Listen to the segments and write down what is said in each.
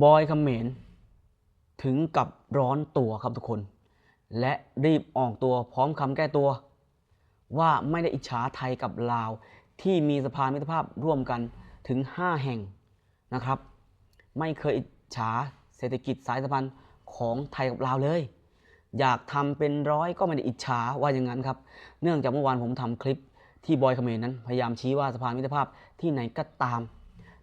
บอยเขมรถึงกับร้อนตัวครับทุกคน และรีบออกตัวพร้อมคำแก้ตัว ว่าไม่ได้อิจฉาไทยกับลาว ที่มีสะพานมิตรภาพร่วมกันถึง 5 แห่งนะครับ ไม่เคยอิจฉาเศรษฐกิจสายสัมพันธ์ของไทยกับลาวเลย อยากทำเป็นร้อยก็ไม่ได้อิจฉาว่าอย่างนั้นครับ เนื่องจากเมื่อวานผมทำคลิปที่บอยเขมรนั้นพยายามชี้ว่าสะพานมิตรภาพที่ไหนก็ตาม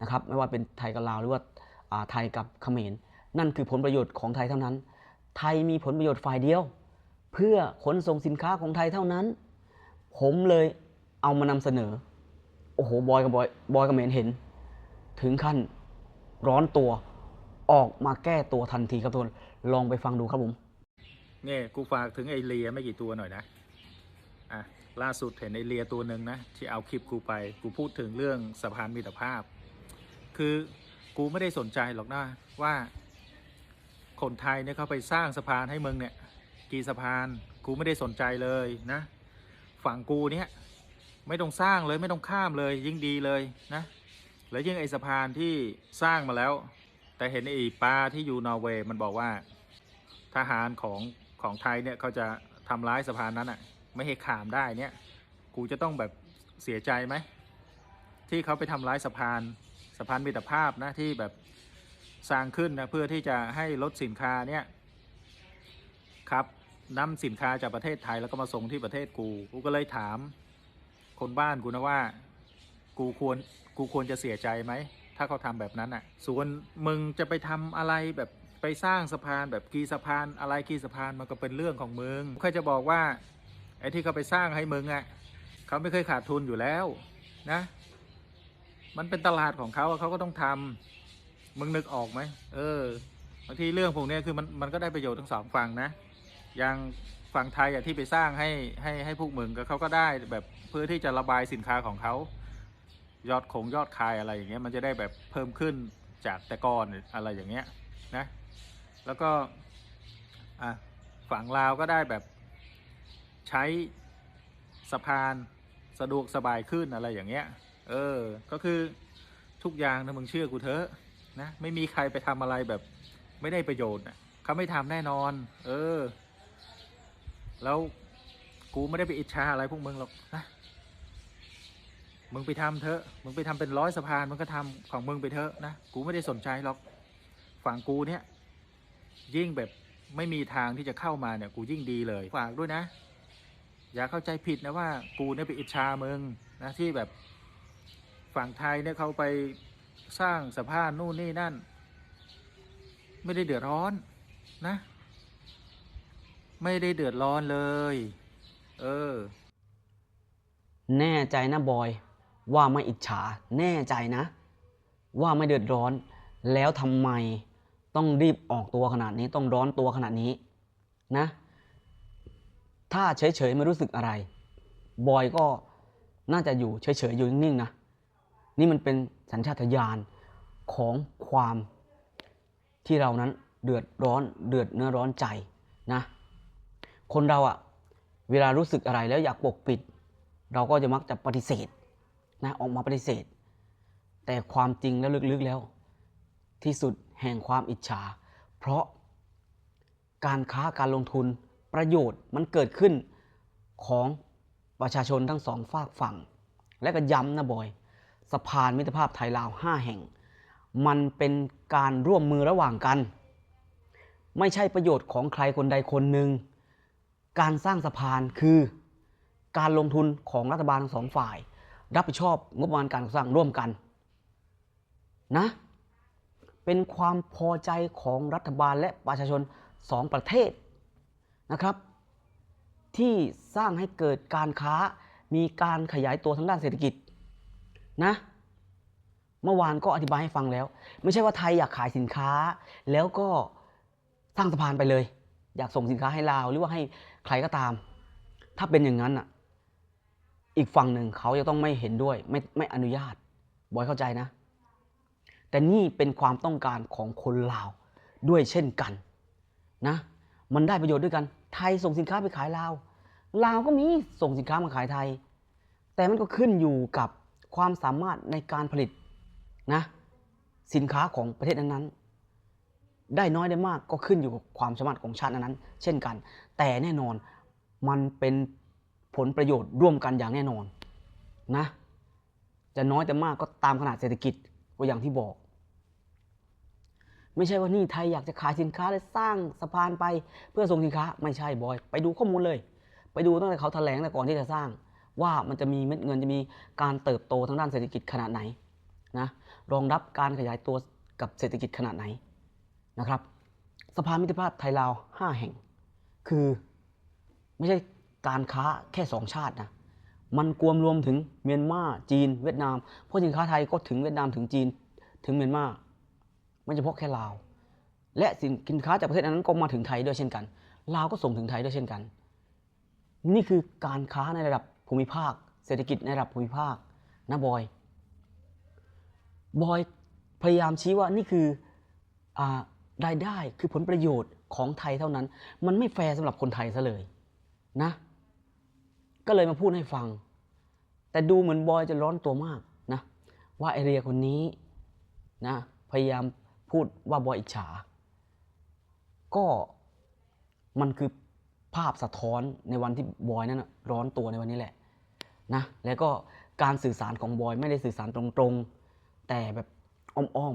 นะครับไม่ว่าเป็นไทยกับลาวหรือว่า ไทยกับเขมรนั่นคือผลประโยชน์ของไทยเท่านั้น ไทยมีผลประโยชน์ฝ่ายเดียว เพื่อขนส่งสินค้าของไทยเท่านั้น ผมเลยเอามานำเสนอ โอ้โห บอยกับบอยบอยกับเขมรเห็น ถึงขั้นร้อนตัวออกมาแก้ตัวทันทีครับทุกคนลองไปฟังดูครับผมเนี่ยกูฝากถึงไอเลียไม่กี่ตัวหน่อยนะอะล่าสุดเห็นไอเลียตัวหนึ่งนะที่เอาคลิปกูไปกูพูดถึงเรื่องสะพานมิตรภาพ คือ กูไม่ได้สนใจหรอกนะว่า คนไทยเนี่ยเขาไปสร้างสะพานให้มึงเนี่ย กี่สะพานกูไม่ได้สนใจเลยนะ ฝั่งกูเนี่ยไม่ต้องสร้างเลยไม่ต้องข้ามเลยยิ่งดีเลยนะ แล้วยิ่งไอสะพานที่สร้างมาแล้ว แต่เห็นไอปลาที่อยู่นอร์เวย์มันบอกว่า ทหารของของไทยเนี่ยเขาจะทำร้ายสะพานนั้นอะ ไม่ให้ขามได้เนี่ย กูจะต้องแบบเสียใจไหมที่เขาไปทำร้ายสะพาน สะพานมิตรภาพนะที่แบบสร้างขึ้นนะเพื่อที่จะให้ลดสินค้าเนี่ยครับนำสินค้าจากประเทศไทยแล้วก็มาส่งที่ประเทศกูกูก็เลยถาม คนบ้านกูนะว่า กูควรกูควรจะเสียใจไหมถ้าเขาทำแบบนั้นอะ ส่วนมึงจะไปทำอะไรแบบไปสร้างสะพานแบบกีสะพานอะไรกีสะพานมันก็เป็นเรื่องของมึงใครจะบอกว่าไอ้ที่เขาไปสร้างให้มึงอะเขาไม่เคยขาดทุนอยู่แล้วนะ มันเป็นตลาดของเขาอะเขาก็ต้องทำมึงนึกออกไหมเออบางทีเรื่องพวกนี้คือมันมันก็ได้ประโยชน์ทั้งสองฝั่งนะ อย่างฝั่งไทยอะที่ไปสร้างให้ให้ให้พวกมึงก็เขาก็ได้แบบเพื่อที่จะระบายสินค้าของเขายอดคงยอดขายอะไรอย่างเงี้ยมันจะได้แบบเพิ่มขึ้นจากแต่ก่อนอะไรอย่างเงี้ยนะ แล้วก็อะฝั่งลาวก็ได้แบบใช้สะพานสะดวกสบายขึ้นอะไรอย่างเงี้ย เออ ก็คือทุกอย่างนะมึงเชื่อกูเถอะนะ ไม่มีใครไปทำอะไรแบบ ไม่ได้ประโยชน์นะเขาไม่ทำแน่นอน เออ แล้วกูไม่ได้ไปอิจฉาอะไรพวกมึงหรอกนะมึงไปทำเถอะ มึงไปทำเป็นร้อยสะพานมึงก็ทำของมึงไปเถอะนะ กูไม่ได้สนใจหรอก ฝั่งกูเนี่ย ยิ่งแบบไม่มีทางที่จะเข้ามาเนี่ย กูยิ่งดีเลยฝากด้วยนะ อย่าเข้าใจผิดนะว่า กูเนี่ยไปอิจฉามึงนะที่แบบ ฝั่งไทยเนี่ยเขาไปสร้างสะพานนู่นนี่นั่น ไม่ได้เดือดร้อนนะ ไม่ได้เดือดร้อนเลย เออ แน่ใจนะบอย ว่าไม่อิจฉาแน่ใจนะ ว่าไม่เดือดร้อน แล้วทำไมต้องรีบออกตัวขนาดนี้ต้องร้อนตัวขนาดนี้นะ ถ้าเฉยๆไม่รู้สึกอะไร บอยก็น่าจะอยู่เฉยๆอยู่นิ่งๆนะ นี่มันเป็นสัญชาตญาณของความที่เรานั้นเดือดร้อนเดือดเนื้อร้อนใจนะคนเราอะเวลารู้สึกอะไรแล้วอยากปกปิด เราก็จะมักจะปฏิเสธนะออกมาปฏิเสธ แต่ความจริงแล้วลึกๆแล้ว ที่สุดแห่งความอิจฉา เพราะการค้าการลงทุนประโยชน์มันเกิดขึ้นของประชาชนทั้งสองฝากฝั่ง และก็ย้ำนะบอย สะพานมิตรภาพไทยลาว 5 แห่ง มันเป็นการร่วมมือระหว่างกัน ไม่ใช่ประโยชน์ของใครคนใดคนหนึ่ง การสร้างสะพานคือการลงทุนของรัฐบาลทั้งสองฝ่าย รับผิดชอบงบประมาณการก่อสร้างร่วมกันนะเป็นความพอใจของรัฐบาลและประชาชนสองประเทศนะครับ ที่สร้างให้เกิดการค้ามีการขยายตัวทางด้านเศรษฐกิจ นะ เมื่อวานก็อธิบายให้ฟังแล้ว ไม่ใช่ว่าไทยอยากขายสินค้า แล้วก็สร้างสะพานไปเลย อยากส่งสินค้าให้ลาวหรือว่าให้ใครก็ตาม ถ้าเป็นอย่างนั้นอะ อีกฝั่งหนึ่งเขาจะต้องไม่เห็นด้วย ไม่ไม่อนุญาตบอยเข้าใจนะ แต่นี่เป็นความต้องการของคนลาวด้วยเช่นกันนะ มันได้ประโยชน์ด้วยกัน ไทยส่งสินค้าไปขายลาว ลาวก็มีส่งสินค้ามาขายไทย แต่มันก็ขึ้นอยู่กับ ความสามารถในการผลิตนะสินค้าของประเทศนั้นได้น้อยได้มากก็ขึ้นอยู่กับความสามารถของชาตินั้นๆเช่นกัน แต่แน่นอนมันเป็นผลประโยชน์ร่วมกันอย่างแน่นอนนะจะน้อยแต่มากก็ตามขนาดเศรษฐกิจก็อย่างที่บอก ไม่ใช่ว่านี่ไทยอยากจะขายสินค้าเลยสร้างสะพานไปเพื่อส่งสินค้าไม่ใช่บอย ไปดูข้อมูลเลย ไปดูตั้งแต่เขาแถลงแต่ก่อนที่จะสร้าง ว่ามันจะมีเม็ดเงินจะมีการเติบโตทางด้านเศรษฐกิจขนาดไหนนะรองรับการขยายตัวกับเศรษฐกิจขนาดไหนนะครับสะพามิตรภาพไทยลาว 5 แห่ง คือไม่ใช่การค้าแค่สองชาตินะมันกวมรวมถึงเมียนมาจีน เวียดนาม เพราะสินค้าไทยก็ถึงเวียดนามถึงจีนถึงเมียนมาไม่เฉพาะแค่ลาว และสินค้าจากประเทศนั้นก็มาถึงไทยด้วยเช่นกันลาวก็ส่งถึงไทยด้วยเช่นกัน นี่คือการค้าในระดับ ภูมิภาค เศรษฐกิจในระดับภูมิภาคนะบอย บอยพยายามชี้ว่านี่คืออรายได้คือผลประโยชน์ของไทยเท่านั้น มันไม่แฟร์สำหรับคนไทยซะเลยนะ ก็เลยมาพูดให้ฟัง แต่ดูเหมือนบอยจะร้อนตัวมากนะว่าไอเรียคนนี้นะพยายามพูดว่าบอยอิจฉา ก็มันคือ ภาพสะท้อนในวันที่บอยนั้นร้อนตัวในวันนี้แหละนะแล้วก็การสื่อสารของบอยไม่ได้สื่อสารตรงๆ แต่แบบอ้อม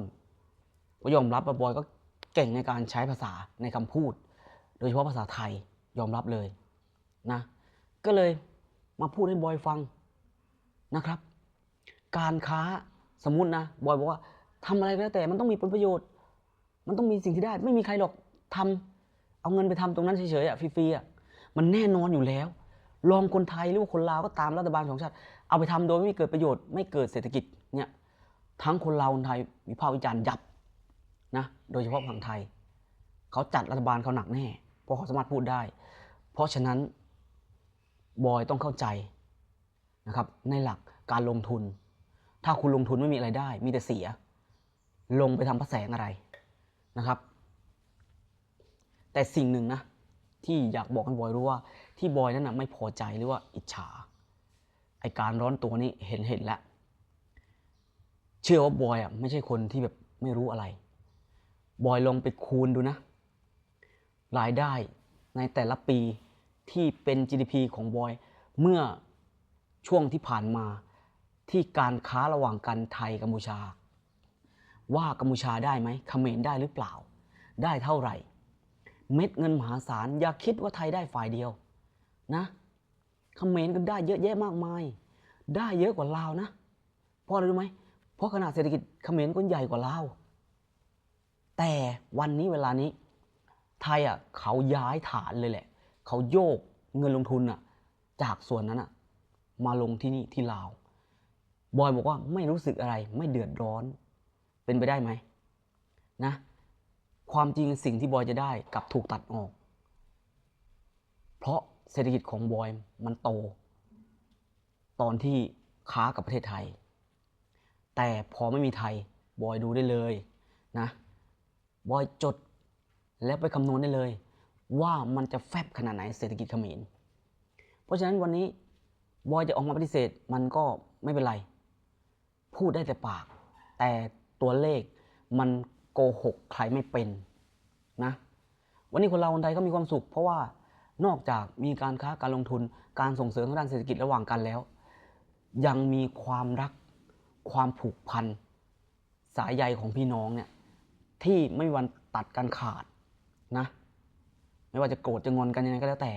ๆก็ยอมรับว่าบอยก็เก่งในการใช้ภาษาในคำพูด โดยเฉพาะภาษาไทยยอมรับเลยนะก็เลยมาพูดให้บอยฟังนะครับ การค้าสมมุตินะบอยบอกว่าทำอะไรก็แล้วแต่มันต้องมีผลประโยชน์ มันต้องมีสิ่งที่ได้ ไม่มีใครหรอกทำ เอาเงินไปทำตรงนั้นเฉยๆอะฟรีๆอะมันแน่นอนอยู่แล้ว ลองคนไทยหรือว่าคนลาวก็ตามรัฐบาลของชาติ เอาไปทำโดยไม่เกิดประโยชน์ไม่เกิดเศรษฐกิจเนี่ยทั้งคนลาวคนไทยวิพากษ์วิจารณ์ยับนะโดยเฉพาะฝั่งไทย เขาจัดรัฐบาลเขาหนักแน่เพราะเขาสามารถพูดได้ เพราะฉะนั้นบอยต้องเข้าใจนะครับในหลักการลงทุน ถ้าคุณลงทุนไม่มีอะไรได้ มีแต่เสีย ลงไปทำพระแสงอะไรนะครับ แต่สิ่งหนึ่งนะ ที่อยากบอกให้บอยรู้ว่า ที่บอยนั้นนะไม่พอใจหรือว่าอิจฉาไอการร้อนตัวนี้เห็นเห็นแล้วเชื่อว่าบอยอะไม่ใช่คนที่แบบไม่รู้อะไร บอยลองไปคูณดูนะ รายได้ในแต่ละปีที่เป็น GDP ของบอย เมื่อช่วงที่ผ่านมาที่การค้าระหว่างกันไทยกัมพูชา ว่ากัมพูชาได้ไหมเขมรได้หรือเปล่า ได้เท่าไหร่ เม็ดเงินมหาศาล อย่าคิดว่าไทยได้ฝ่ายเดียว นะเขมรก็ได้เยอะแยะมากมาย ได้เยอะกว่าลาวนะ เพราะอะไรรู้ไหมเพราะขนาดเศรษฐกิจเขมรก็ใหญ่กว่าลาว แต่วันนี้เวลานี้ ไทยอะเขาย้ายฐานเลยแหละ เขาโยกเงินลงทุนอะ จากส่วนนั้นอะ มาลงที่นี่ที่ลาว บอยบอกว่าไม่รู้สึกอะไรไม่เดือดร้อน เป็นไปได้ไหมนะ ความจริงสิ่งที่บอยจะได้กับถูกตัดออก เพราะเศรษฐกิจของบอยมันโต ตอนที่ค้ากับประเทศไทย แต่พอไม่มีไทยบอยดูได้เลยนะบอยจดแล้วไปคำนวณได้เลย ว่ามันจะแฟบขนาดไหนเศรษฐกิจเขมร เพราะฉะนั้นวันนี้บอยจะออกมาปฏิเสธมันก็ไม่เป็นไร พูดได้แต่ปาก แต่ตัวเลขมัน โกหกใครไม่เป็นนะ วันนี้คนเราคนไทยก็มีความสุข เพราะว่านอกจากมีการค้าการลงทุนการส่งเสริมทางด้านเศรษฐกิจระหว่างกันแล้ว ยังมีความรักความผูกพันสายใยของพี่น้องเนี่ยที่ไม่มีวันตัดกันขาดนะไม่ว่าจะโกรธจะงอนกันยังไงก็แล้วแต่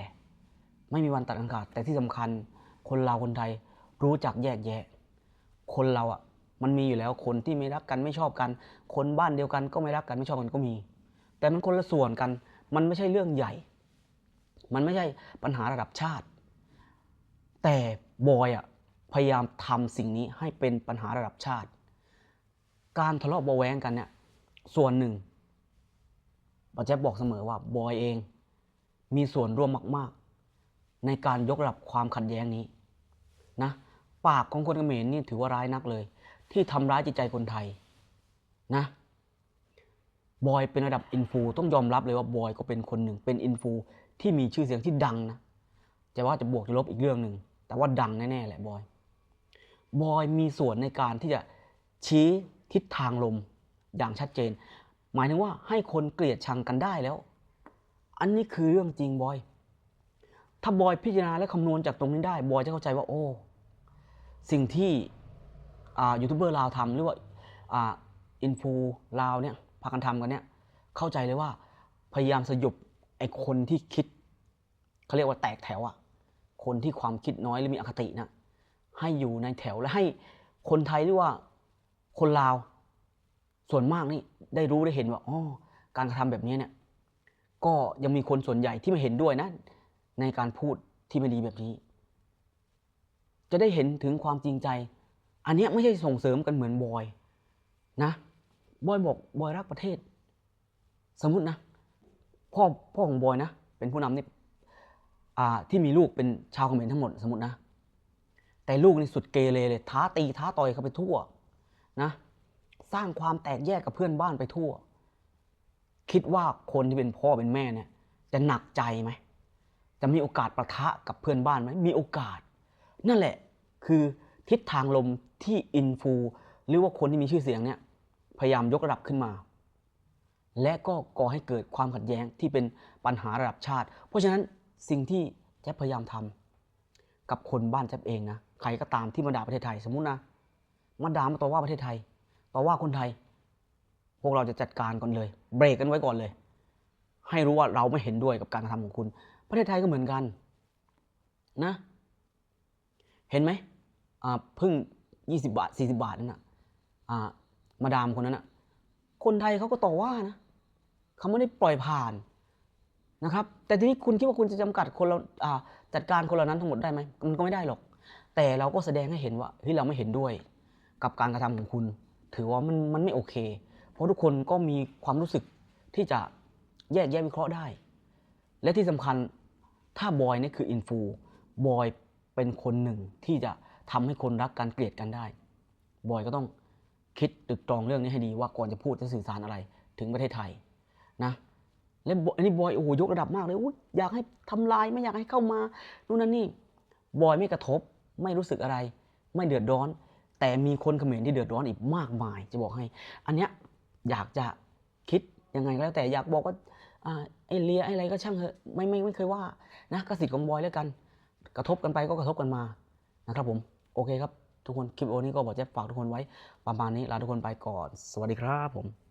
ไม่มีวันตัดกันขาด แต่ที่สำคัญคนเราคนไทยรู้จักแยกแยะ คนเราอะ มันมีอยู่แล้วคนที่ไม่รักกันไม่ชอบกัน คนบ้านเดียวกันก็ไม่รักกันไม่ชอบกันก็มี แต่มันคนละส่วนกัน มันไม่ใช่เรื่องใหญ่ มันไม่ใช่ปัญหาระดับชาติ แต่บอยอะพยายามทำสิ่งนี้ให้เป็นปัญหาระดับชาติ การทะเลาะเบาแวงกันเนี่ยส่วนหนึ่งปาแจ๊บบอกเสมอว่าบอยเอง มีส่วนร่วมมาก ๆ ในการยกระดับความขัดแย้งนี้นะปากของคนเขมรนี่ถือว่าร้ายนักเลย ที่ทำร้ายจิตใจคนไทยนะบอยเป็นระดับอินฟูต้องยอมรับเลยว่าบอยก็เป็นคนหนึ่งเป็นอินฟูที่มีชื่อเสียงที่ดังนะจะว่าจะบวกจะลบอีกเรื่องหนึ่งแต่ว่าดังแน่ๆแหละบอยบอยมีส่วนในการที่จะชี้ทิศทางลมอย่างชัดเจน หมายถึงว่าให้คนเกลียดชังกันได้แล้ว อันนี้คือเรื่องจริงบอย ถ้าบอยพิจารณาและคำนวณจากตรงนี้ได้ บอยจะเข้าใจว่าโอ้ สิ่งที่ ยูทูบเบอร์ลาวทำหรือว่าอินฟูลาวเนี่ยพากันทำกันเนี่ยเข้าใจเลยว่าพยายามสยบไอ้คนที่คิดเขาเรียกว่าแตกแถวอะคนที่ความคิดน้อยหรือมีอคตินะให้อยู่ในแถวและให้คนไทยหรือว่าคนลาว ส่วนมากนี่ได้รู้ได้เห็นว่าอ๋อการกระทำแบบนี้เนี่ยก็ยังมีคนส่วนใหญ่ที่ไม่เห็นด้วยนะ ในการพูดที่ไม่ดีแบบนี้ จะได้เห็นถึงความจริงใจ อันนี้ไม่ใช่ส่งเสริมกันเหมือนบอยนะบอยบอกบอยรักประเทศ สมมุตินะพ่อพ่อของบอยนะ เป็นผู้นำนี่ที่มีลูกเป็นชาวเขมรทั้งหมดสมมตินะ แต่ลูกนี่สุดเกเรเลย ท้าตีท้าต่อยเขาไปทั่วนะ สร้างความแตกแยกกับเพื่อนบ้านไปทั่ว คิดว่าคนที่เป็นพ่อเป็นแม่เนี่ย จะหนักใจไหมจะมีโอกาสประทะกับเพื่อนบ้านไหมมีโอกาส นั่นแหละคือ ทิศทางลมที่อินฟูหรือว่าคนที่มีชื่อเสียงเนี่ยพยายามยกระดับขึ้นมา และก็ก่อให้เกิดความขัดแย้งที่เป็นปัญหาระดับชาติ เพราะฉะนั้นสิ่งที่แจ๊บพยายามทำกับคนบ้านแจ๊บเองนะใครก็ตามที่มาด่าประเทศไทยสมมุตินะมาด่ามาต่อว่าประเทศไทยต่อว่าคนไทย พวกเราจะจัดการก่อนเลย เบรกกันไว้ก่อนเลย ให้รู้ว่าเราไม่เห็นด้วยกับการกระทำของคุณ ประเทศไทยก็เหมือนกัน นะ เห็นไหม พึ่งยี่สิบาทสี่สิบาทนั่นนะอ่ามาดามคนนั้นน่ะคนไทยเขาก็ต่อว่านะเขาไม่ได้ปล่อยผ่านนะครับ แต่ทีนี้คุณคิดว่าคุณจะจำกัดคนเราจัดการคนเหล่านั้นทั้งหมดได้ไหมมันก็ไม่ได้หรอก แต่เราก็แสดงให้เห็นว่าเฮ้ยเราไม่เห็นด้วย กับการกระทำของคุณ ถือว่ามันมันไม่โอเค เพราะทุกคนก็มีความรู้สึกที่จะแยกแยะวิเคราะห์ได้ และที่สำคัญถ้าบอยนี่คืออินฟูบอยเป็นคนหนึ่งที่จะ ทำให้คนรักกันเกลียดกันได้ บอยก็ต้องคิดตรึกตรองเรื่องนี้ให้ดีว่าก่อนจะพูดจะสื่อสารอะไร ถึงประเทศไทยนะและบอยอันนี้บอยโอ้โหยกระดับมากเลยอยอยากให้ทำลายไม่อยากให้เข้ามานู่นนั่นนี่บอยไม่กระทบไม่รู้สึกอะไร ไม่เดือดร้อน แต่มีคนเขมรที่เดือดร้อนอีกมากมาย จะบอกให้ อันเนี้ยอยากจะคิดยังไงก็แล้วแต่อยากบอกว่าอ่าไอเลียไออะไรก็ช่างเถอะไม่ไม่ไม่เคยว่านะกสิทธิ์ของบอยแล้วกัน กระทบกันไปก็กระทบกันมานะครับผม โอเคครับทุกคนคลิปโอนี้ก็บอกจะฝากทุกคนไว้ประมาณนี้ลาทุกคนไปก่อน สวัสดีครับผม